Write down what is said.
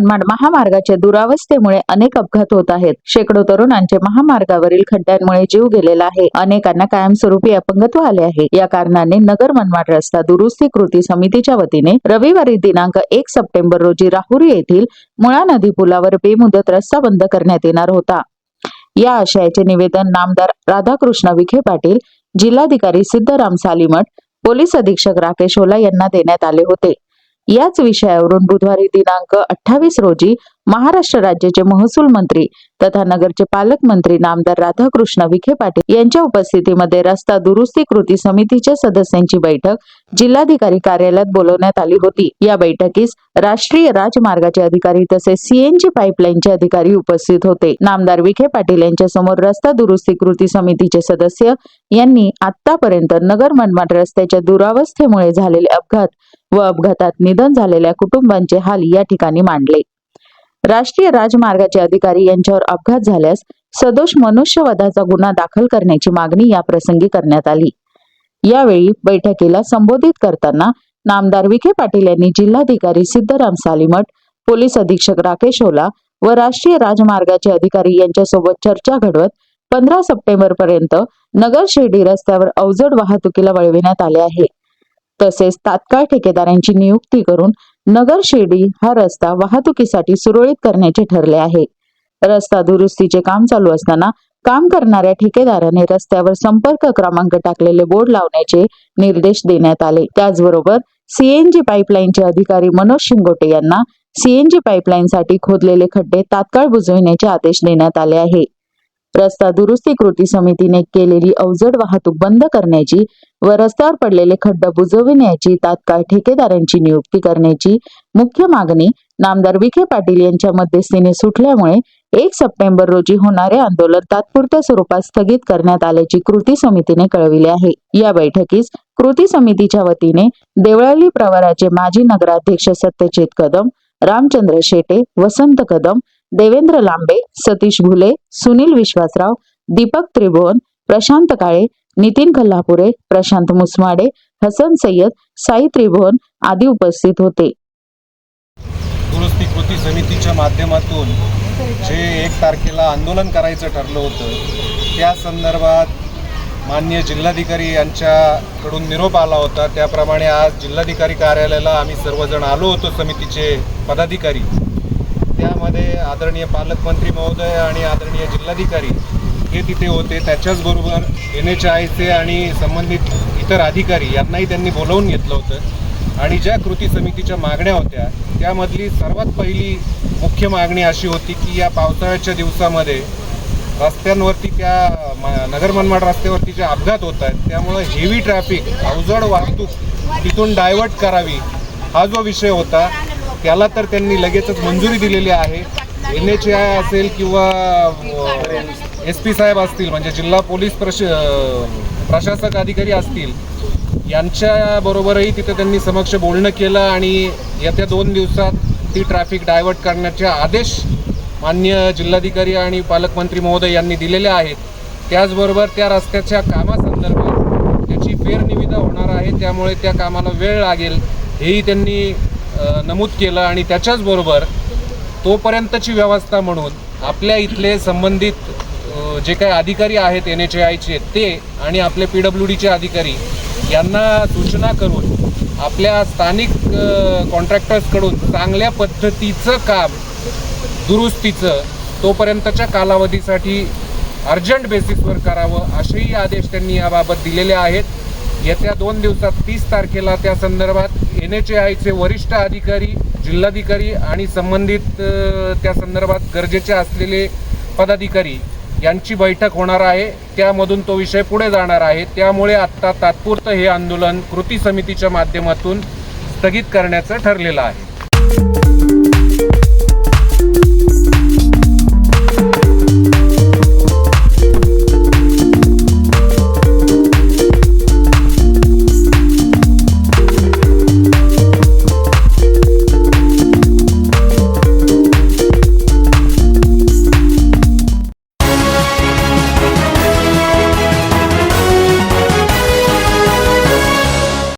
मनमाड महामार्गाच्या दुरावस्थेमुळे अनेक अपघात होत आहेत. शेकडो तरुणांचे महामार्गावरील खड्ड्यांमुळे जीव गेलेला आहे. अनेकांना कायमस्वरूपी अपंगत्व आले आहे. या कारणाने नगर मनमाड रस्ता दुरुस्ती कृती समितीच्या वतीने रविवारी दिनांक एक सप्टेंबर रोजी राहुरी येथील मुळा नदी पुलावर बेमुदत रस्ता बंद करण्यात येणार होता. या आशयाचे निवेदन नामदार राधाकृष्ण विखे पाटील जिल्हाधिकारी सिद्धराम सालीमठ पोलीस अधीक्षक राकेश ओला यांना देण्यात आले होते. याच विषयावरून बुधवारी दिनांक अठ्ठावीस रोजी महाराष्ट्र राज्याचे महसूल मंत्री तथा नगरचे पालकमंत्री नामदार राधाकृष्ण विखे पाटील यांच्या उपस्थितीमध्ये रस्ता दुरुस्ती कृती समितीच्या सदस्यांची बैठक जिल्हाधिकारी कार्यालयात बोलवण्यात आली होती. या बैठकीस राष्ट्रीय राजमार्गाचे अधिकारी तसेच सीएनजी पाईपलाईनचे अधिकारी उपस्थित होते. नामदार विखे पाटील यांच्या समोर रस्ता दुरुस्ती कृती समितीचे सदस्य यांनी आतापर्यंत नगर मनमाड रस्त्याच्या दुरावस्थेमुळे झालेले अपघात व अपघातात निधन झालेल्या कुटुंबांचे हाल या ठिकाणी मांडले. राष्ट्रीय राजमार्गाचे अधिकारी यांच्यावर अपघात झाल्यास सदोष मनुष्यवधाचा गुन्हा दाखल करण्याची मागणी या प्रसंगी करण्यात आली. यावेळी बैठकीला संबोधित करताना नामदार विखे पाटील यांनी जिल्हाधिकारी सिद्धराम सालीमठ पोलीस अधीक्षक राकेश ओला व राष्ट्रीय राजमार्गाचे अधिकारी यांच्यासोबत चर्चा घडवत पंधरा सप्टेंबर पर्यंत नगर शिर्डी रस्त्यावर अवजड वाहतुकीला वळविण्यात आले आहे. तसेच तात्काळ ठेकेदारांची नियुक्ती करून नगर शिर्डी हा रस्ता वाहतुकीसाठी सुरळीत करण्याचे ठरले आहे. रस्ता दुरुस्तीचे काम चालू असताना काम करणाऱ्या ठेकेदाराने रस्त्यावर संपर्क क्रमांक टाकलेले बोर्ड लावण्याचे निर्देश देण्यात आले. त्याचबरोबर सीएनजी पाईपलाईनचे अधिकारी मनोज शिंगोटे यांना सीएनजी पाईपलाईनसाठी खोदलेले खड्डे तात्काळ बुजविण्याचे आदेश देण्यात आले आहे. रस्ता दुरुस्ती कृती समितीने केलेली अवजड वाहतूक बंद करण्याची व रस्त्यावर पडलेले खड्ड बुजविण्याची तात्काळ ठेकेदारांची नियुक्ती करण्याची मुख्य मागणी नामदार विखे पाटील यांच्या मध्यस्थीने सुटल्यामुळे एक सप्टेंबर रोजी होणारे आंदोलन तात्पुरत्या स्वरूपात स्थगित करण्यात आल्याची कृती समितीने कळविले आहे. या बैठकीस कृती समितीच्या वतीने देवळाली प्रवराचे माजी नगराध्यक्ष सत्यजित कदम रामचंद्र शेटे वसंत कदम देवेंद्र लांबे सतीश भुले सुनील विश्वासराव दीपक त्रिभुवन प्रशांत काळे नितीन कल्हापुरे प्रशांत मुसमाडे हसन सय्यद साई त्रिभुवन आदी उपस्थित होते. दुरुस्ती कृती समितीच्या माध्यमातून जे एक तारखेला आंदोलन करायचं ठरलं होतं त्या संदर्भात मान्य जिल्हाधिकारी यांच्याकडून निरोप आला होता. त्याप्रमाणे आज जिल्हाधिकारी कार्यालयाला आम्ही सर्वजण आलो होतो समितीचे पदाधिकारी. त्यामध्ये आदरणीय पालकमंत्री महोदय आणि आदरणीय जिल्हाधिकारी हे तिथे होते. त्याच्याचबरोबर एन एच आयचे आणि संबंधित इतर अधिकारी यांनाही त्यांनी बोलावून घेतलं होतं. आणि ज्या कृती समितीच्या मागण्या होत्या त्यामधली सर्वात पहिली मुख्य मागणी अशी होती की या पावसाळ्याच्या दिवसामध्ये रस्त्यांवरती त्या म- नगर मनमाड रस्त्यावरती जे अपघात होत आहेत त्यामुळं हेवी ट्रॅफिक अवजड वाहतूक तिथून डायव्हर्ट करावी हा जो विषय होता त्याला तर त्यांनी लगेचच मंजुरी दिलेली आहे. एन एच आय असेल किंवा एस पी साहेब असतील म्हणजे जिल्हा पोलीस प्रश प्रशासक अधिकारी असतील यांच्याबरोबरही तिथं तिथे त्यांनी समक्ष बोलणं केलं आणि येत्या दोन दिवसात ती ट्रॅफिक डायव्हर्ट करण्याचे आदेश मान्य जिल्हाधिकारी आणि पालकमंत्री महोदय यांनी दिलेले आहेत. त्याचबरोबर त्या रस्त्याच्या कामासंदर्भात त्याची फेरनिविदा होणार आहे त्यामुळे त्या कामाला वेळ लागेल हेही त्यांनी नमूद केलं आणि त्याच्याचबरोबर तोपर्यंतची व्यवस्था म्हणून आपल्या इथले संबंधित जे काही अधिकारी आहेत एन एच आयचे ते आणि आपले पी डब्ल्यू डीचे अधिकारी यांना सूचना करून आपल्या स्थानिक कॉन्ट्रॅक्टर्सकडून चांगल्या पद्धतीचं काम दुरुस्तीचं तोपर्यंतच्या कालावधीसाठी अर्जंट बेसिसवर करावं असेही आदेश त्यांनी याबाबत दिलेले आहेत. येत्या दोन दिवसात तीस तारखेला त्या संदर्भात एन एच आयचे वरिष्ठ अधिकारी जिल्हाधिकारी आणि संबंधित त्या संदर्भात गरजेचे असलेले पदाधिकारी यांची बैठक होणार आहे. त्यामधून तो विषय पुढे जाणार आहे. त्यामुळे आत्ता तात्पुरतं हे आंदोलन कृती समितीच्या माध्यमातून स्थगित करण्याचं ठरलेलं आहे.